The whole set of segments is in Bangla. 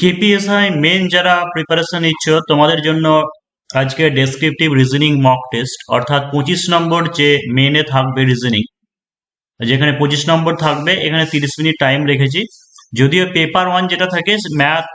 কেপিএসআই মেন যারা প্রিপারেশন নিচ্ছ, তোমাদের জন্য আজকে ডেসক্রিপটিভ রিজনিং মক টেস্ট অর্থাৎ পঁচিশ নম্বর যে মেনে থাকবে রিজনিং যেখানে পঁচিশ নম্বর থাকবে, এখানে তিরিশ মিনিট টাইম রেখেছি। যদিও পেপার ওয়ান যেটা থাকে ম্যাথ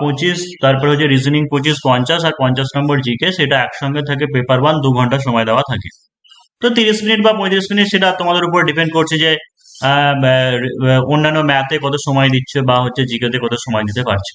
পঁচিশ, তারপরে হচ্ছে রিজনিং পঁচিশ, পঞ্চাশ আর পঞ্চাশ নম্বর জিকে, সেটা একসঙ্গে থাকে পেপার ওয়ান দু ঘণ্টা সময় দেওয়া থাকে। তো তিরিশ মিনিট বা পঁয়ত্রিশ মিনিট সেটা তোমাদের উপর ডিপেন্ড করছে যে অন্যান্য ম্যাথে কত সময় দিচ্ছে বা হচ্ছে জিকেতে কত সময় দিতে পারছে।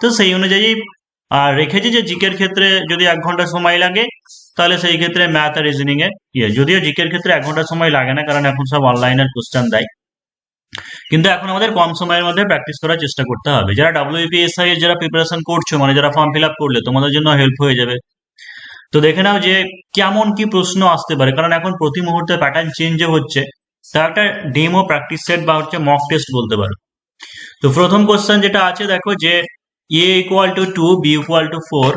তো সেই অনুযায়ী, আর রেখেছি যে জিকের ক্ষেত্রে যদি এক ঘণ্টা সময় লাগে, তাহলে সেই ক্ষেত্রে ম্যাথ আর রিজনিং এ ইয়ে যদিও জিকের ক্ষেত্রে এক ঘণ্টা সময় লাগে না, কারণ এখন সব অনলাইনের কোশ্চেন দেয়। কিন্তু এখন আমাদের কম সময়ের মধ্যে প্র্যাকটিস করার চেষ্টা করতে হবে। যারা ডাব্লিউপিএসআই এর যারা প্রিপারেশন করছ মানে যারা ফর্ম ফিল আপ করলে, তোমাদের জন্য হেল্প হয়ে যাবে। তো দেখে নাও যে কেমন কি প্রশ্ন আসতে পারে, কারণ এখন প্রতি মুহূর্তে প্যাটার্ন চেঞ্জ হচ্ছে। তা একটা ডেমো প্র্যাকটিস সেট বা হচ্ছে মক টেস্ট বলতে পারো। তো প্রথম কোশ্চেন যেটা আছে, দেখো যে A equal to two B equal to four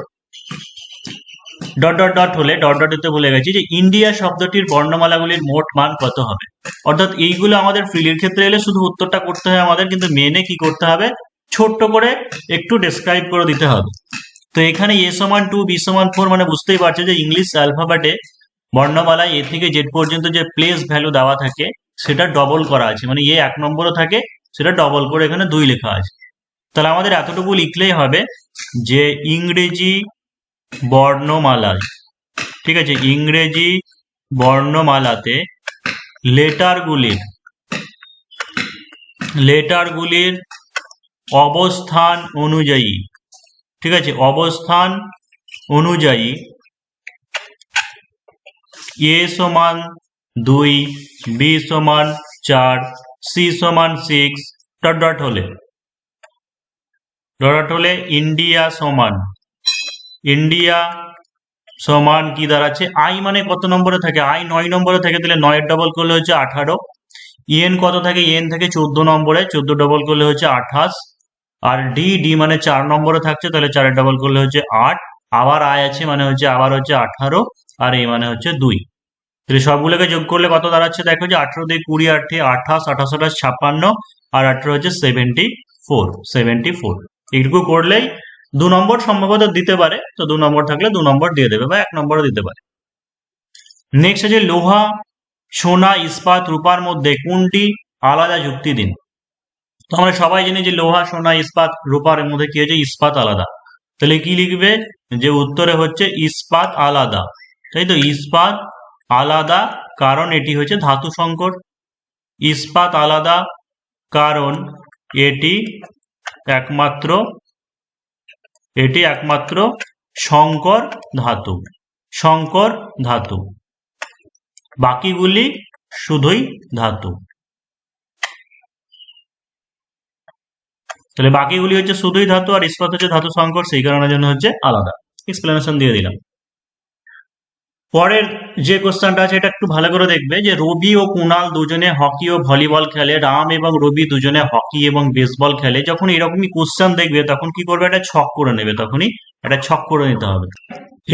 dot dot dot হলে ডট ডট দিতে ভুলে গেছি যে ইন্ডিয়া শব্দটির বর্ণমালাগুলির মোট মান কত হবে? অর্থাৎ এইগুলো আমাদের ফ্রিলির ক্ষেত্রে এলে শুধু উত্তরটা করতে হয় আমাদের, কিন্তু মেনে কি করতে হবে? ছোট্ট করে একটু ডেসক্রাইব করে দিতে হবে। তো এখানে এ সমান টু বি সমান ফোর মানে বুঝতেই পারছ যে ইংলিশ অ্যালফাবেটে বর্ণমালায় এ থেকে জেড পর্যন্ত যে প্লেস ভ্যালু দেওয়া থাকে সেটা ডবল করা আছে। মানে এ এক নম্বরও থাকে, সেটা ডবল করে এখানে দুই লেখা আছে। তাহলে আমাদের এতটুকু লিখলেই হবে যে ইংরেজি বর্ণমালায়, ঠিক আছে, ইংরেজি বর্ণমালাতে লেটারগুলির লেটারগুলির অবস্থান অনুযায়ী, ঠিক আছে, অবস্থান অনুযায়ী এ সমান দুই বি সমান চার সি সমান সিক্স ডট ডট হলে। ডট হলে ইন্ডিয়া সমান। ইন্ডিয়া সমান কি দাঁড়াচ্ছে? আই মানে কত নম্বরে থাকে? আই নয় নম্বরে থাকে, তাহলে নয়ের ডবল করলে হচ্ছে আঠারো। ইএন কত থাকে? ইএন থাকে চোদ্দ নম্বরে। চোদ্দ ডবল করলে হচ্ছে আঠাশ। আর ডি ডি মানে চার নম্বরে থাকছে, তাহলে চারের ডবল করলে হচ্ছে আট। আবার আয় আছে মানে হচ্ছে, আবার হচ্ছে আঠারো। আর এ মানে হচ্ছে দুই। তাহলে সবগুলোকে যোগ করলে কত দাঁড়াচ্ছে? দেখো যে আঠারো দিয়ে কুড়ি আটে আঠাশ আঠাশ আঠাশ ছাপ্পান্ন আর আঠারো হচ্ছে সেভেন্টি ফোর সেভেন্টি ফোর এইটুকু করলেই দু নম্বর সম্ভবত দিতে পারে, তো দু নম্বর থাকলে দু নম্বর দিয়ে দেবে বা এক নম্বরও দিতে পারে। নেক্সট আছে লোহা, সোনা, ইস্পাত, রূপার মধ্যে কোনটি আলাদা যুক্তি দিন? তো আমরা সবাই জানি যে লোহা, সোনা, ইস্পাত, রূপার মধ্যে কি হয়েছে? ইস্পাত আলাদা। তাহলে কি লিখবে? যে উত্তরে হচ্ছে ইস্পাত আলাদা। তাই তো? ইস্পাত আলাদা কারণ এটি হচ্ছে ধাতু সংকট। ইস্পাত আলাদা কারণ এটি একমাত্র এটি একমাত্র সংকর ধাতু সংকর ধাতু। বাকিগুলি শুধুই ধাতু। তাহলে বাকিগুলি হচ্ছে শুধুই ধাতু আর ইস্পাত হচ্ছে ধাতু সংকর সেই কারণের জন্য হচ্ছে আলাদা। এক্সপ্লেনেশন দিয়ে দিলাম। পরের যে কোশ্চেনটা আছে, এটা একটু ভালো করে দেখবে যে রবি ও কুনাল দুজনে হকি ও ভলিবল খেলে, রাম এবং রবি দুজনে হকি এবং বেসবল খেলে, যখন এরকমই কোশ্চেন দেখবে, তখন কি করবে? একটা ছক করে নেবে, তখনই একটা ছক করে নিতে হবে।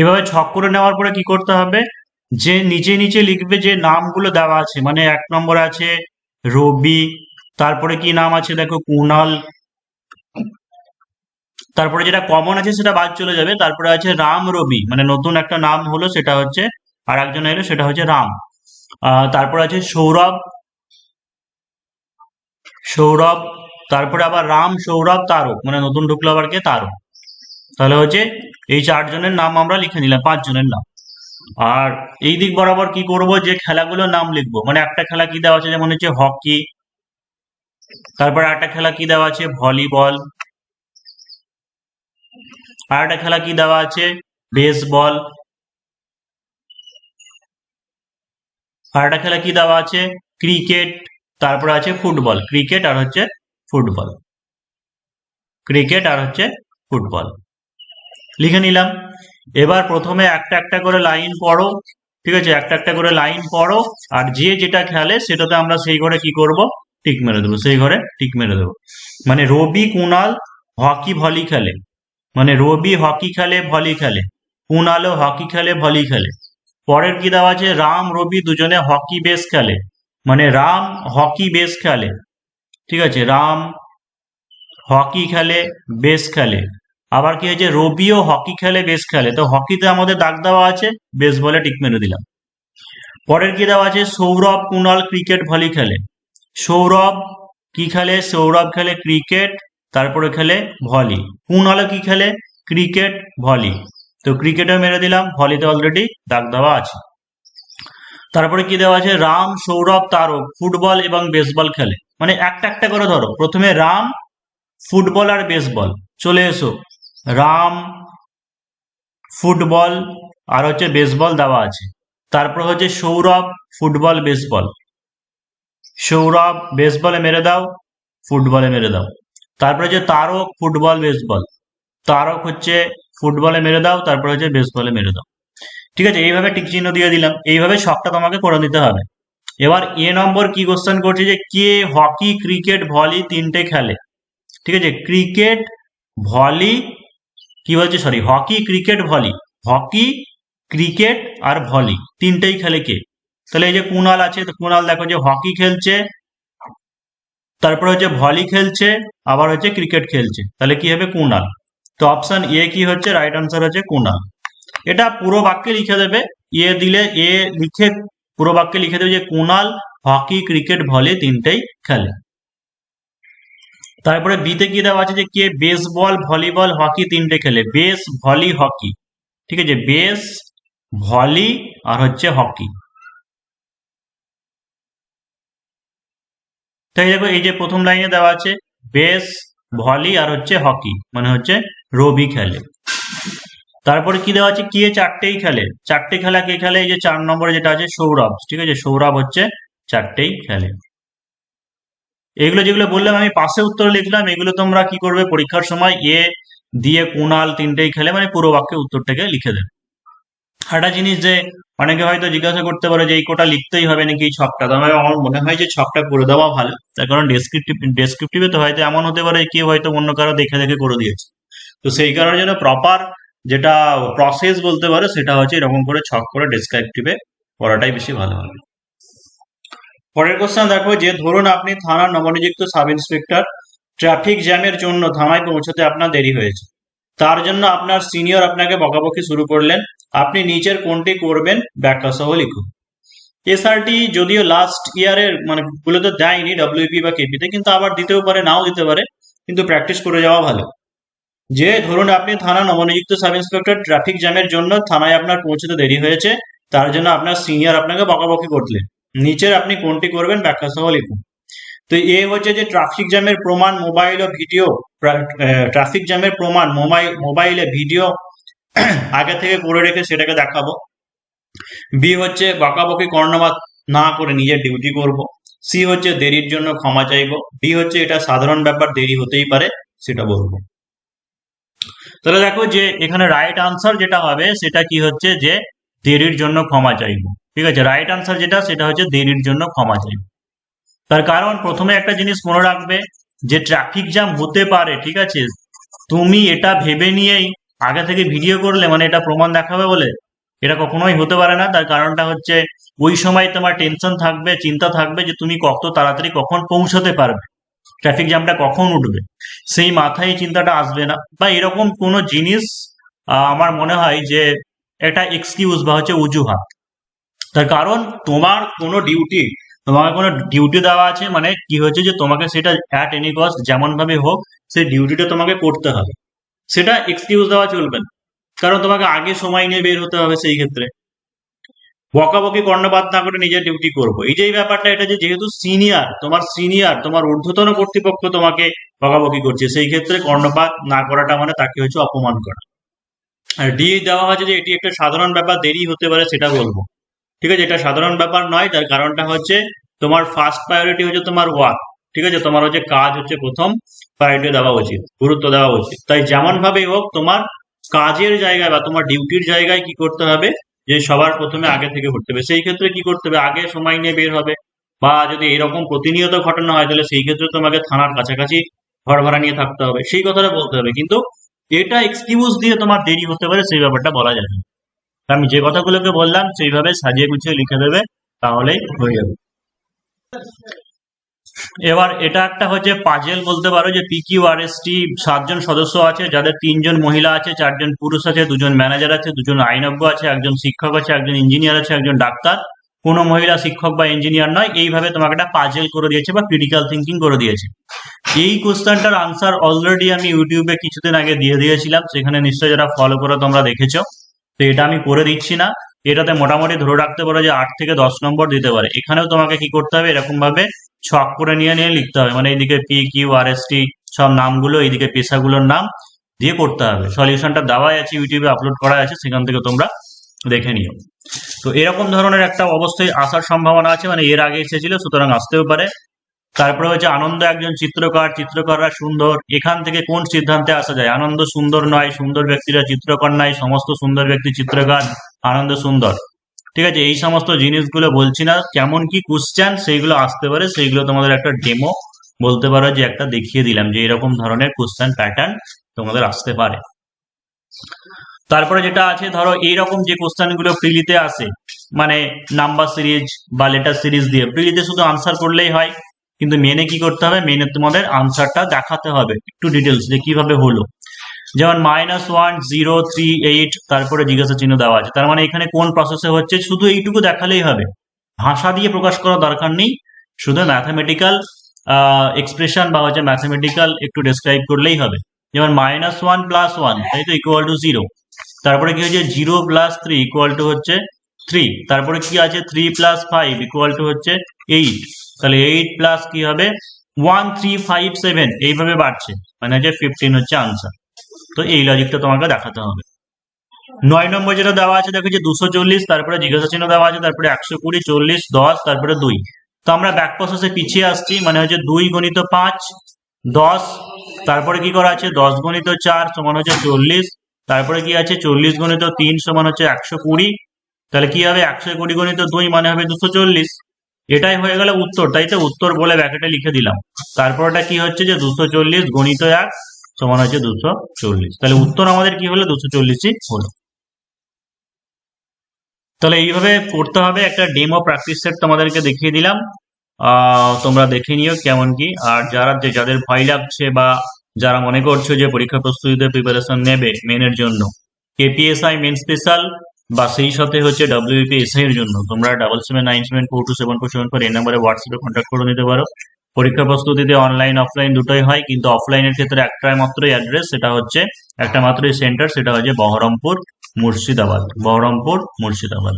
এভাবে ছক করে নেওয়ার পরে কি করতে হবে? যে নিচে নিচে লিখবে যে নামগুলো দেওয়া আছে মানে এক নম্বর আছে রবি, তারপরে কি নাম আছে? দেখো, কুনাল তারপরে যেটা কমন আছে সেটা বাদ চলে যাবে। তারপরে আছে রাম রবি মানে নতুন একটা নাম হলো সেটা হচ্ছে আর একজন এলো, সেটা হচ্ছে রাম। তারপর আছে সৌরভ সৌরভ, তারপরে আবার রাম, সৌরভ, তারক মানে নতুন ঢুকলো আবার কে? তারক। তাহলে হচ্ছে এই চারজনের নাম আমরা লিখে নিলাম পাঁচ জনের নাম। আর এই দিক বরাবর কি করব? যে খেলাগুলোর নাম লিখব। মানে একটা খেলা কি দেওয়া আছে? যেমন হচ্ছে হকি, তারপরে একটা খেলা কি দেওয়া আছে? ভলিবল আর একটা খেলা কি দেওয়া আছে? বেসবল আর একটা খেলা কি দেওয়া আছে? ক্রিকেট তারপর আছে ফুটবল ক্রিকেট আর হচ্ছে ফুটবল ক্রিকেট আর হচ্ছে ফুটবল লিখে নিলাম। এবার প্রথমে একটা একটা করে লাইন পড়ো, ঠিক আছে? একটা একটা করে লাইন পড়ো, আর যে যেটা খেলে সেটাতে আমরা সেই ঘরে কি করব? টিক মেরে দেবো, সেই ঘরে টিক মেরে দেবো। মানে রবি কুনাল হকি ভলি খেলে। মানে রবি হকি খেলে, ভলি খেলে। কুনালও হকি খেলে, ভলি খেলে। পরের কি দেওয়া আছে, রাম, রবি দুজনে হকি বেস খেলে। মানে রাম হকি বেস খেলে। ঠিক আছে, রাম হকি খেলে বেশ খেলে। আবার কি হয়েছে, রবিও হকি খেলে বেশ খেলে। তো হকিতে আমাদের দাগ দেওয়া আছে বেশ বলে টিক মেরে দিলাম। পরের কি দেওয়া আছে, সৌরভ কুণাল ক্রিকেট ভলি খেলে। সৌরভ কি খেলে? সৌরভ খেলে ক্রিকেট তারপরে খেলে ভলি কুণালও কি খেলে? ক্রিকেট ভলি তো ক্রিকেটে মেরে দিলাম ভলিতে অলরেডি দাগ দেওয়া আছে। তারপরে কি দেওয়া আছে? রাম, সৌরভ, তারক, ফুটবল এবং বেসবল খেলে। মানে একটা একটা করে ধরো। প্রথমে রাম, ফুটবল আর বেসবল চলে এসো। রাম, ফুটবল আর হচ্ছে বেসবল দেওয়া আছে। তারপর হচ্ছে সৌরভ, ফুটবল বেসবল সৌরভ বেসবলে মেরে দাও, ফুটবলে মেরে দাও। তারপরে হচ্ছে তারক ফুটবল বেসবল তারক হচ্ছে ফুটবলে মেরে দাও, তারপর হচ্ছে বেসবলে মেরে দাও। ঠিক আছে, এইভাবে টিক চিহ্ন দিয়ে দিলাম। এইভাবে শখটা তোমাকে করে দিতে হবে। এবার এ নম্বর কি কোশ্চেন করছে যে, কে হকি, ক্রিকেট, ভলি তিনটে খেলে? ঠিক আছে, ক্রিকেট, ভলি, কি বলছে sorry hockey, cricket, volley. Hockey, cricket আর ভলি, তিনটেই খেলে কে? তাহলে এই যে কুনাল আছে, তো কুনাল দেখো যে হকি খেলছে তারপর হচ্ছে ভলি খেলছে, আবার হচ্ছে ক্রিকেট খেলছে। তাহলে কি হবে? কুনাল। তো অপশন এ কি হচ্ছে? রাইট আনসার হচ্ছে কুনাল। এটা পুরো বাক্যে লিখে দেবে। এ দিলে এ লিখে, পুরো বাক্যে লিখে দেবে যে কুনাল হকি ক্রিকেট ভলি তিনটেই খেলে। তারপরে বিতে কি দেওয়া আছে যে কে বেসবল ভলিবল হকি তিনটে খেলে? বেস ভলি হকি ঠিক আছে? বেস ভলি আর হচ্ছে হকি তাই দেখো এই যে প্রথম লাইনে দেওয়া আছে বেস, ভলি আর হচ্ছে হকি মানে হচ্ছে রবি খেলে। তারপরে কি দেওয়া আছে? কে চারটেই খেলে? চারটে খেলা কে খেলে? এই যে চার নম্বরে যেটা আছে সৌরভ, ঠিক আছে? সৌরভ হচ্ছে চারটেই খেলে। এগুলো যেগুলো বললাম, আমি পাশে উত্তর লিখলাম, এগুলো তোমরা কি করবে? পরীক্ষার সময় এ, দিয়ে কুনাল তিনটেই খেলে মানে পুরো বাক্যে উত্তরটাকে লিখে দেবে। একটা জিনিস যে অনেকে হয়তো জিজ্ঞাসা করতে পারে যে এই কোটা লিখতেই হবে নাকি এই ছকটা? তো আমার আমার মনে হয় যে ছকটা করে দেওয়া ভালো। তার কারণ ডেসক্রিপটিভ ডেসক্রিপটিভে তো হয়তো এমন হতে পারে কেউ হয়তো অন্য কারও দেখে দেখে করে দিয়েছে। তো সেই কারণে যেন প্রপার যেটা প্রসেস বলতে পারে সেটা হচ্ছে এরকম করে ছক করে ডেসক্রিপটিভে করাটাই বেশি ভালো হবে। পরের কোশ্চেন দেখো যে ধরুন আপনি থানার নবনিযুক্ত সাব ইন্সপেক্টর ট্রাফিক জ্যামের জন্য থানায় পৌঁছতে আপনার দেরি হয়েছে। তার জন্য আপনার সিনিয়র আপনাকে বকাবকি শুরু করলেন। আপনি নিচের কোনটি করবেন? ব্যাখ্যা সহ লিখুন। এসআরটি যদিও লাস্ট ইয়ারের মানে গুলো তো দেয়নি ডব্লিউপি বা কেপিতে কিন্তু আবার দিতেও পারে, নাও দিতে পারে, কিন্তু প্র্যাকটিস করে যাওয়া ভালো। যে ধরুন আপনি থানা নবনিযুক্ত সাব ইন্সপেক্টর ট্রাফিক জ্যামের জন্য থানায় আপনার পৌঁছতে দেরি হয়েছে, তার জন্য আপনার সিনিয়র আপনাকে বকাবকি করলেন। নিচের আপনি কোনটি করবেন? ব্যাখ্যা সহ লিখুন। তো এ হচ্ছে যে ট্রাফিক জ্যামের প্রমাণ মোবাইল ও ভিডিও ট্রাফিক জ্যামের প্রমাণ মোবাইল মোবাইলে ভিডিও আগে থেকে করে রেখে সেটাকে দেখাবো। বি হচ্ছে বকাবকি কর্ণপাত না করে নিজের ডিউটি করব। সি হচ্ছে দেরির জন্য ক্ষমা চাইব। ডি হচ্ছে এটা সাধারণ ব্যাপার, দেরি হতেই পারে, সেটা বলব। তাহলে দেখো যে এখানে রাইট আনসার যেটা হবে, সেটা কি হচ্ছে যে দেরির জন্য ক্ষমা চাইব। ঠিক আছে? রাইট আনসার যেটা, সেটা হচ্ছে দেরির জন্য ক্ষমা চাইব। তার কারণ, প্রথমে একটা জিনিস মনে রাখবে যে ট্রাফিক জ্যাম হতে পারে, ঠিক আছে? তুমি এটা ভেবে নিয়েই আগে থেকে ভিডিও করলে মানে এটা প্রমাণ দেখাবে বলে, এটা কখনোই হতে পারে না। তার কারণটা হচ্ছে, ওই সময় তোমার টেনশন থাকবে, চিন্তা থাকবে যে তুমি কত তাড়াতাড়ি কখন পৌঁছতে পারবে। ট্রাফিক জ্যামটা কখন উঠবে? সেই মাথায় চিন্তাটা আসবে না। বা এরকম কোনো জিনিস আমার মনে হয় যে এটা এক্সকিউজ বা হচ্ছে অজুহাত। তার কারণ, তোমার কোনো ডিউটি তোমাকে কোনো ডিউটি দেওয়া আছে মানে কি হচ্ছে যে তোমাকে সেটা অ্যাট এনি কস্ট যেমন ভাবে হোক, সেই ডিউটিটা তোমাকে করতে হবে। সেটা এক্সকিউজ দেওয়া চলবে না। কারণ তোমাকে আগে সময় নিয়ে বের হতে হবে সেই ক্ষেত্রে। বকাবকি কর্ণপাত না করে নিজের ডিউটি করব। এই যে ব্যাপারটা, এটা যেহেতু সিনিয়র তোমার সিনিয়র তোমার ঊর্ধ্বতন কর্তৃপক্ষ তোমাকে বকাবকি করছে, সেই ক্ষেত্রে কর্ণপাত না করাটা মানে তাকে হচ্ছে অপমান করা। আর ডি দেওয়া হয়েছে যে এটি একটা সাধারণ ব্যাপার, দেরি হতে পারে সেটা বলব। ঠিক আছে, এটা সাধারণ ব্যাপার নয়, তার কারণটা হচ্ছে তোমার ফার্স্ট প্রায়োরিটি হচ্ছে তোমার ওয়ার্ক ঠিক আছে, তোমার হচ্ছে কাজ হচ্ছে প্রথম। প্রায়োরিটি দেওয়া উচিত, গুরুত্ব দেওয়া উচিত। তাই যেমন ভাবেই হোক, তোমার কাজের জায়গায় বা তোমার ডিউটির জায়গায় কি করতে হবে? যে সবার প্রথমে আগে থেকে করতে হবে। সেই ক্ষেত্রে কি করতে হবে? আগে সময় নিয়ে বের হবে। বা যদি এরকম প্রতিনিয়ত ঘটনা হয়, তাহলে সেই ক্ষেত্রে তোমাকে থানার কাছাকাছি ঘর ভাড়া নিয়ে থাকতে হবে। সেই কথাটা বলতে হবে। কিন্তু এটা এক্সকিউজ দিয়ে তোমার দেরি হতে পারে, সেই ব্যাপারটা বলা যাবে আমি যে কথাগুলোকে বললাম, সেইভাবে সাজিয়ে গুছিয়ে লিখে দেবে, তাহলেই হয়ে যাবে। এবার এটা একটা হচ্ছে পাজেল বলতে পারো যে পিকিউ আর এস টি সাতজন সদস্য আছে, যাদের তিনজন মহিলা আছে, চারজন পুরুষ আছে, দুজন ম্যানেজার আছে, দুজন আইনজ্ঞ আছে, একজন শিক্ষক আছে, একজন ইঞ্জিনিয়ার আছে, একজন ডাক্তার। কোনো মহিলা শিক্ষক বা ইঞ্জিনিয়ার নয়, এইভাবে তোমাকে একটা পাজেল করে দিয়েছে বা ক্রিটিক্যাল থিঙ্কিং করে দিয়েছে। এই কোশ্চেনটার আনসার অলরেডি আমি ইউটিউবে কিছুদিন আগে দিয়ে দিয়েছিলাম, সেখানে নিশ্চয়ই যারা ফলো করে তোমরা দেখেছ। তো এটা আমি করে দিচ্ছি না। এটাতে মোটামুটি ধরে রাখতে পারো যে আট থেকে দশ নম্বর দিতে পারে। এখানেও তোমাকে কি করতে হবে? এরকম ভাবে ছক করে নিয়ে নিয়ে লিখতে হবে। মানে এইদিকে P Q R S T সব নামগুলো, এইদিকে পেশাগুলোর নাম দিয়ে করতে হবে। সলিউশনটা দেওয়াই আছে, ইউটিউবে আপলোড করা আছে, সেখান থেকে তোমরা দেখে নিও। তো এরকম ধরনের একটা অবস্থায় আসার সম্ভাবনা আছে মানে এর আগে এসেছিল, সুতরাং আসতেও পারে। তারপরে হচ্ছে আনন্দ, একজন চিত্রকর, চিত্রকররা সুন্দর, এখান থেকে কোন সিদ্ধান্তে আসা যায়? আনন্দ সুন্দর নয়, সুন্দর ব্যক্তিরা চিত্রকর নয়, সমস্ত সুন্দর ব্যক্তি চিত্রকর। আনন্দ সুন্দর। ঠিক আছে, এই সমস্ত জিনিসগুলো বলছি না, কেমন কি কোশ্চেন সেইগুলো আসতে পারে, সেইগুলো তোমাদের একটা ডেমো বলতে পারো যে একটা দেখিয়ে দিলাম যে এরকম ধরনের কোশ্চেন প্যাটার্ন তোমাদের আসতে পারে। তারপরে যেটা আছে, ধরো এইরকম যে কোশ্চেনগুলো প্রিলিতে আসে মানে নাম্বার সিরিজ বা লেটার সিরিজ দিয়ে, প্রিলিতে শুধু আনসার করলেই হয়, কিন্তু মেনে কি করতে হবে? মেনে তোমাদের আনসারটা দেখাতে হবে, একটু ডিটেলস যে কীভাবে হলো। যেমন minus one zero three eight তারপরে জিজ্ঞাসা চিহ্ন দেওয়া আছে। তার মানে এখানে কোন প্রসেসে হচ্ছে? শুধু এইটুকু দেখালেই হবে। ভাষা দিয়ে প্রকাশ করার দরকার নেই। শুধু ম্যাথামেটিক্যাল এক্সপ্রেশন বা হচ্ছে ম্যাথামেটিক্যাল একটু ডেসক্রাইব করলেই হবে। যেমন মাইনাস ওয়ান প্লাস ওয়ান তাই তো ইকুয়াল টু জিরো তারপরে কি হচ্ছে? Zero plus three equal to হচ্ছে থ্রি তারপরে কি আছে? Three plus five equal to হচ্ছে এইট তাহলে এইট প্লাস কি হবে? ওয়ান থ্রি ফাইভ সেভেন এইভাবে বাড়ছে। মানে হচ্ছে ফিফটিন হচ্ছে আনসার তো এই লজিকটা তোমাকে দেখাতে হবে। নয় নম্বর যেটা দেওয়া আছে, দেখো যে দুশো চল্লিশ, তারপরে জিজ্ঞাসা চিহ্ন দেওয়া আছে, তারপরে একশো কুড়ি, চল্লিশ, দশ, তারপরে দুই। তো আমরা ব্যাক প্রসেসে পিছিয়ে আসছি মানে হচ্ছে দুই গণিত পাঁচ, দশ, তারপরে কি করা আছে? দশ গণিত চার সমান হচ্ছে চল্লিশ, তারপরে কি আছে? চল্লিশ গণিত তিন সমান হচ্ছে একশো কুড়ি। তাহলে কি হবে? একশো কুড়ি গণিত দুই মানে হবে দুশো চল্লিশ। এটাই হয়ে গেল উত্তর, তাই তো? উত্তর বলে ব্যাকেটে লিখে দিলাম। তারপরটা কি হচ্ছে? যে দুশো চল্লিশ গণিত এক সমান হচ্ছে দুশো চল্লিশ। তাহলে উত্তর আমাদের কি হলো? দুশো চল্লিশই হলো। তাহলে এইভাবে করতে হবে। একটা ডেমো প্র্যাকটিস সেট তোমাদেরকে দেখিয়ে দিলাম। তোমরা দেখে নিও কেমন কি। আর যারা যে, যাদের ভয় লাগছে বা যারা মনে করছ যে পরীক্ষা প্রস্তুতিতে প্রিপারেশন নেবে মেনের জন্য কেপিএসআই মেন স্পেশাল বা সেই সাথে হচ্ছে ডাব্লিউপি এর জন্য, তোমরা double seven nine seven four two seven four seven four এই নাম্বারে হোয়াটসঅ্যাপে কন্ট্যাক্ট করে নিতে পারো। পরীক্ষা প্রস্তুতিতে অনলাইন অফলাইন দুটোই হয়, কিন্তু অফলাইনের ক্ষেত্রে একটাই মাত্রই অ্যাড্রেস সেটা হচ্ছে, একটা মাত্রই সেন্টার সেটা হচ্ছে বহরমপুর মুর্শিদাবাদ। বহরমপুর মুর্শিদাবাদ।